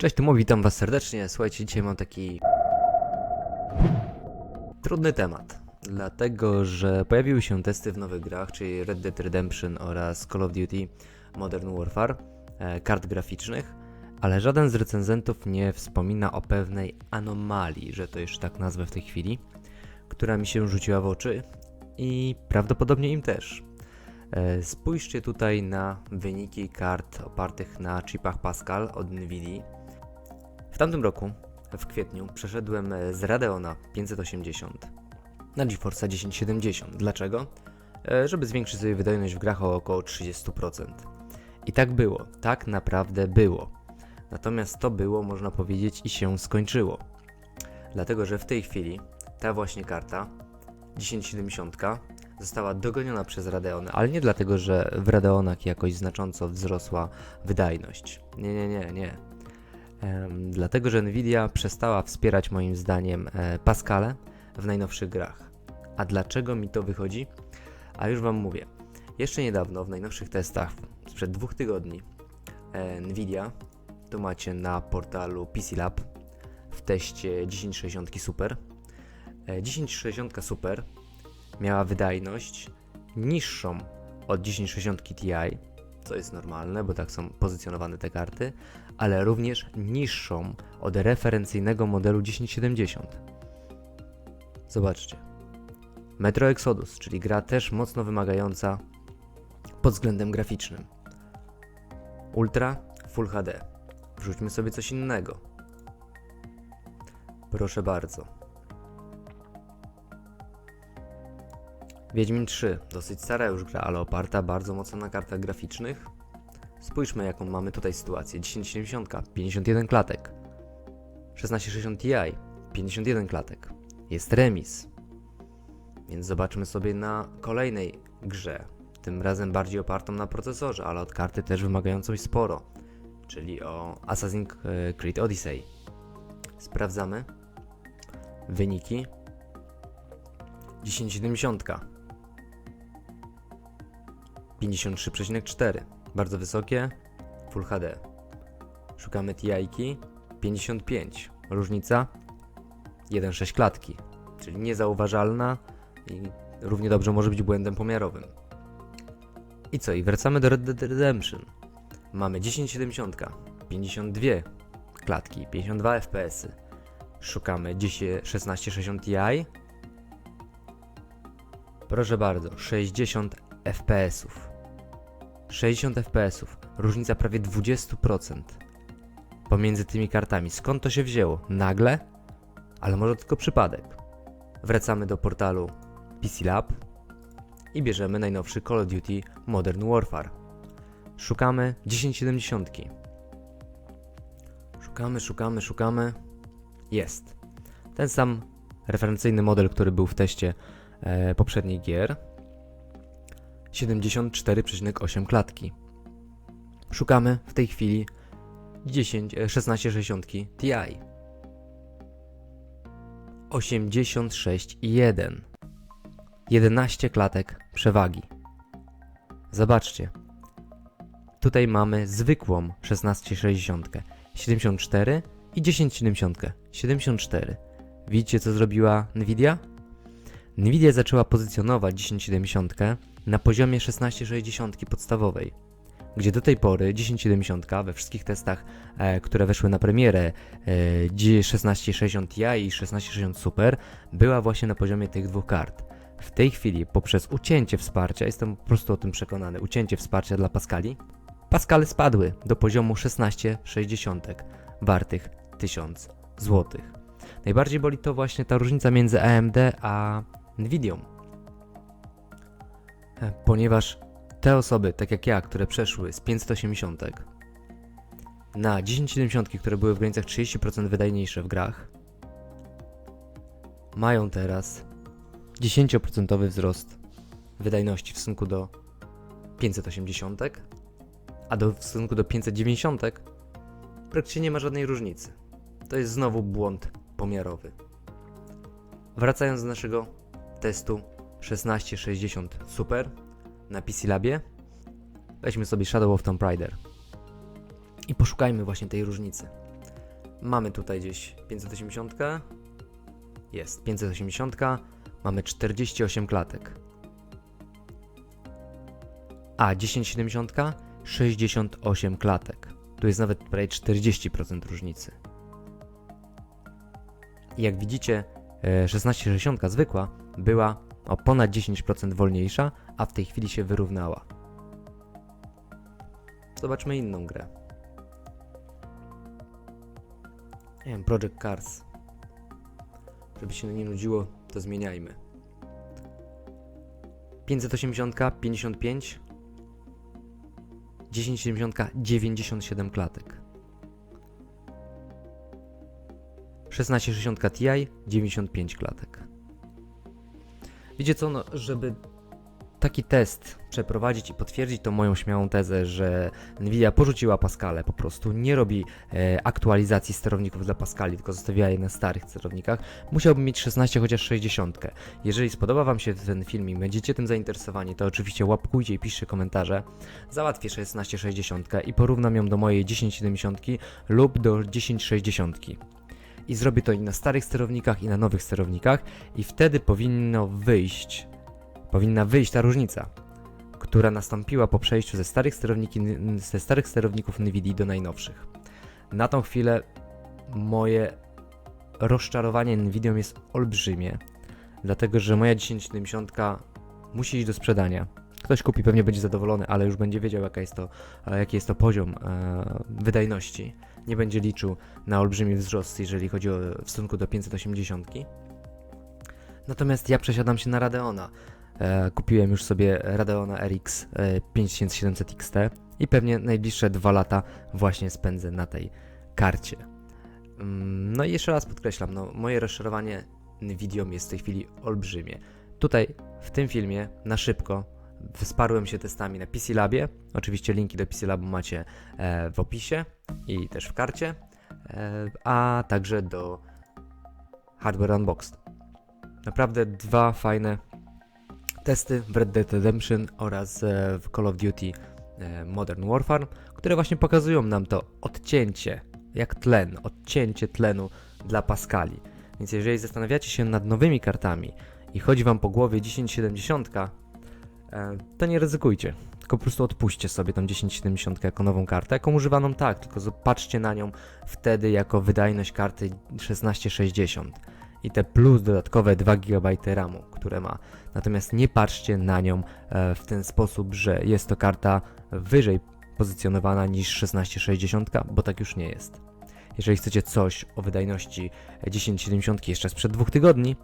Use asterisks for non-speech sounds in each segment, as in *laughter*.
Cześć, tu Mo, witam was serdecznie. Słuchajcie, dzisiaj mam taki trudny temat, dlatego że pojawiły się testy w nowych grach, czyli Red Dead Redemption oraz Call of Duty Modern Warfare, e, kart graficznych, ale żaden z recenzentów nie wspomina o pewnej anomalii, że to już tak nazwę w tej chwili, która mi się rzuciła w oczy i prawdopodobnie im też. E, Spójrzcie tutaj na wyniki kart opartych na chipach Pascal od Nvidia. W tamtym roku, w kwietniu, przeszedłem e, z Radeona 580 na GeForce'a 1070. Dlaczego? E, Żeby zwiększyć sobie wydajność w grach o około 30%. I tak było, tak naprawdę było. Natomiast to było, można powiedzieć, i się skończyło. Dlatego, że w tej chwili ta właśnie karta 1070 została dogoniona przez Radeony, ale nie dlatego, że w Radeonach jakoś znacząco wzrosła wydajność. Nie, nie, nie, nie. Dlatego, że Nvidia przestała wspierać moim zdaniem e, Pascale w najnowszych grach. A dlaczego mi to wychodzi? A już Wam mówię. Jeszcze niedawno w najnowszych testach, sprzed dwóch tygodni, e, Nvidia, tu macie na portalu PC Lab, w teście 1060 Super. E, 1060 Super miała wydajność niższą od 1060 Ti, co jest normalne, bo tak są pozycjonowane te karty, ale również niższą od referencyjnego modelu 1070. Zobaczcie. Metro Exodus, czyli gra też mocno wymagająca pod względem graficznym. Ultra Full HD. Wrzućmy sobie coś innego. Proszę bardzo. Wiedźmin 3, dosyć stara już gra, ale oparta bardzo mocno na kartach graficznych. Spójrzmy jaką mamy tutaj sytuację. 1070, 51 klatek. 1660 Ti, 51 klatek. Jest remis. Więc zobaczmy sobie na kolejnej grze. Tym razem bardziej opartą na procesorze, ale od karty też wymagającą sporo. Czyli o Assassin's Creed Odyssey. Sprawdzamy. Wyniki. 1070. 53,4. Bardzo wysokie. Full HD. Szukamy TI-ki. 55. Różnica 1,6 klatki. Czyli niezauważalna i równie dobrze może być błędem pomiarowym. I co? I wracamy do Red Dead Redemption. Mamy 1070, 52 klatki, 52 FPS. Szukamy 10, 1660 Ti. Proszę bardzo, 60 FPS-ów. 60 FPS-ów. Różnica prawie 20% pomiędzy tymi kartami. Skąd to się wzięło? Nagle? Ale może tylko przypadek. Wracamy do portalu PC Lab i bierzemy najnowszy Call of Duty Modern Warfare. Szukamy 1070. Szukamy, szukamy, szukamy. Jest. Ten sam referencyjny model, który był w teście e, poprzednich gier. 74,8 klatki. Szukamy w tej chwili 10, e, 1660 Ti. 86,1. 11 klatek przewagi. Zobaczcie. Tutaj mamy zwykłą 1660, 74 i 1070, 74. Widzicie co zrobiła Nvidia? Nvidia zaczęła pozycjonować 1070 na poziomie 1660 podstawowej, gdzie do tej pory 1070 we wszystkich testach, e, które weszły na premierę e, 1660 Ti i 1660 Super, była właśnie na poziomie tych dwóch kart. W tej chwili poprzez ucięcie wsparcia, jestem po prostu o tym przekonany, ucięcie wsparcia dla Pascali, Pascale spadły do poziomu 1660 wartych 1000 zł. Najbardziej boli to właśnie ta różnica między AMD a Nvidią. E, Ponieważ te osoby, tak jak ja, które przeszły z 580 na 1070, które były w granicach 30% wydajniejsze w grach, mają teraz 10% wzrost wydajności w stosunku do 580, a do, w stosunku do 590 praktycznie nie ma żadnej różnicy. To jest znowu błąd pomiarowy. Wracając do naszego testu 1660 Super na PC Labie, weźmy sobie Shadow of Tomb Raider i poszukajmy właśnie tej różnicy. Mamy tutaj gdzieś 580. Jest 580. Mamy 48 klatek. A 1070 68 klatek. Tu jest nawet prawie 40% różnicy. Jak widzicie, e, 1660 zwykła była o ponad 10% wolniejsza, a w tej chwili się wyrównała. Zobaczmy inną grę. Nie wiem, Project Cars. Żeby się nie nudziło, to zmieniajmy. 580, 55, 1070, 97 klatek. 1660 Ti, 95 klatek. Wiecie co, no, żeby taki test przeprowadzić i potwierdzić tą moją śmiałą tezę, że Nvidia porzuciła Pascale, po prostu nie robi e, aktualizacji sterowników dla Pascali, tylko zostawia je na starych sterownikach, musiałbym mieć 16 chociaż 60. Jeżeli spodoba Wam się ten film i będziecie tym zainteresowani, to oczywiście łapkujcie i piszcie komentarze. Załatwię 1660 i porównam ją do mojej 1070 lub do 1060 i zrobię to i na starych sterownikach, i na nowych sterownikach, i wtedy powinno wyjść, powinna wyjść ta różnica, która nastąpiła po przejściu ze starych, sterowniki, ze starych sterowników NVIDIA do najnowszych. Na tą chwilę moje rozczarowanie NVIDIA jest olbrzymie, dlatego że moja 1070 musi iść do sprzedania. Ktoś kupi, pewnie będzie zadowolony, ale już będzie wiedział, jaka jest to, jaki jest to poziom e, wydajności nie będzie liczył na olbrzymi wzrost, jeżeli chodzi o w stosunku do 580. Natomiast ja przesiadam się na Radeona. E, kupiłem już sobie Radeona RX e, 5700 XT i pewnie najbliższe dwa lata właśnie spędzę na tej karcie. Mm, No i jeszcze raz podkreślam, no, moje rozczarowanie Nvidia jest w tej chwili olbrzymie. Tutaj w tym filmie na szybko wsparłem się testami na PC Labie. Oczywiście linki do PC Labu macie e, w opisie i też w karcie, e, a także do Hardware Unboxed. Naprawdę dwa fajne testy w Red Dead Redemption oraz e, w Call of Duty Modern Warfare, które właśnie pokazują nam to odcięcie, jak tlen, odcięcie tlenu dla Pascali. Więc jeżeli zastanawiacie się nad nowymi kartami i chodzi Wam po głowie 1070, e, to nie ryzykujcie. Tylko po prostu odpuśćcie sobie tą 1070 jako nową kartę, jaką używaną tak, tylko zobaczcie na nią wtedy jako wydajność karty 1660 i te plus dodatkowe 2 GB RAMu, które ma. Natomiast nie patrzcie na nią e, w ten sposób, że jest to karta wyżej pozycjonowana niż 1660, bo tak już nie jest. Jeżeli chcecie coś o wydajności 1070 jeszcze sprzed dwóch tygodni,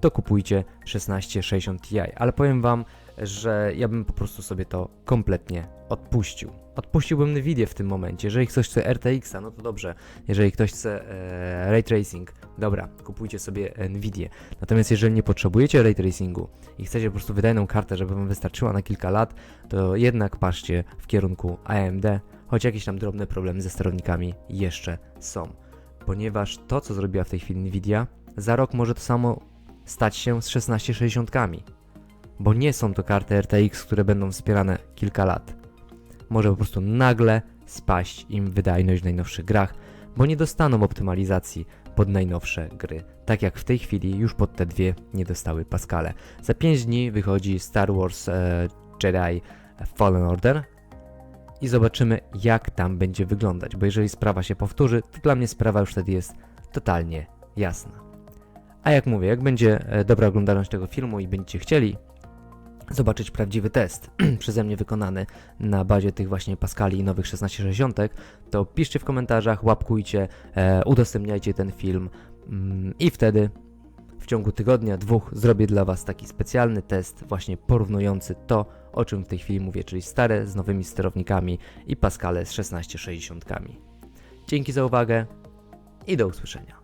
to kupujcie 1660 Ti, ale powiem Wam, że ja bym po prostu sobie to kompletnie odpuścił. Odpuściłbym Nvidia w tym momencie. Jeżeli ktoś chce RTX-a, no to dobrze. Jeżeli ktoś chce e, ray tracing, dobra, kupujcie sobie Nvidia. Natomiast jeżeli nie potrzebujecie ray tracingu i chcecie po prostu wydajną kartę, żeby wam wystarczyła na kilka lat, to jednak patrzcie w kierunku AMD, choć jakieś tam drobne problemy ze sterownikami jeszcze są. Ponieważ to, co zrobiła w tej chwili Nvidia, za rok może to samo stać się z 1660 bo nie są to karty RTX, które będą wspierane kilka lat. Może po prostu nagle spaść im wydajność w najnowszych grach, bo nie dostaną optymalizacji pod najnowsze gry, tak jak w tej chwili już pod te dwie nie dostały Pascale. Za 5 dni wychodzi Star Wars e, Jedi Fallen Order i zobaczymy jak tam będzie wyglądać, bo jeżeli sprawa się powtórzy, to dla mnie sprawa już wtedy jest totalnie jasna. A jak mówię, jak będzie e, dobra oglądalność tego filmu i będziecie chcieli zobaczyć prawdziwy test *clears throat* przeze mnie wykonany na bazie tych właśnie Pascali i nowych 1660, to piszcie w komentarzach, łapkujcie, e, udostępniajcie ten film mm, i wtedy w ciągu tygodnia, dwóch zrobię dla Was taki specjalny test właśnie porównujący to, o czym w tej chwili mówię, czyli stare z nowymi sterownikami i Pascale z 1660. Dzięki za uwagę i do usłyszenia.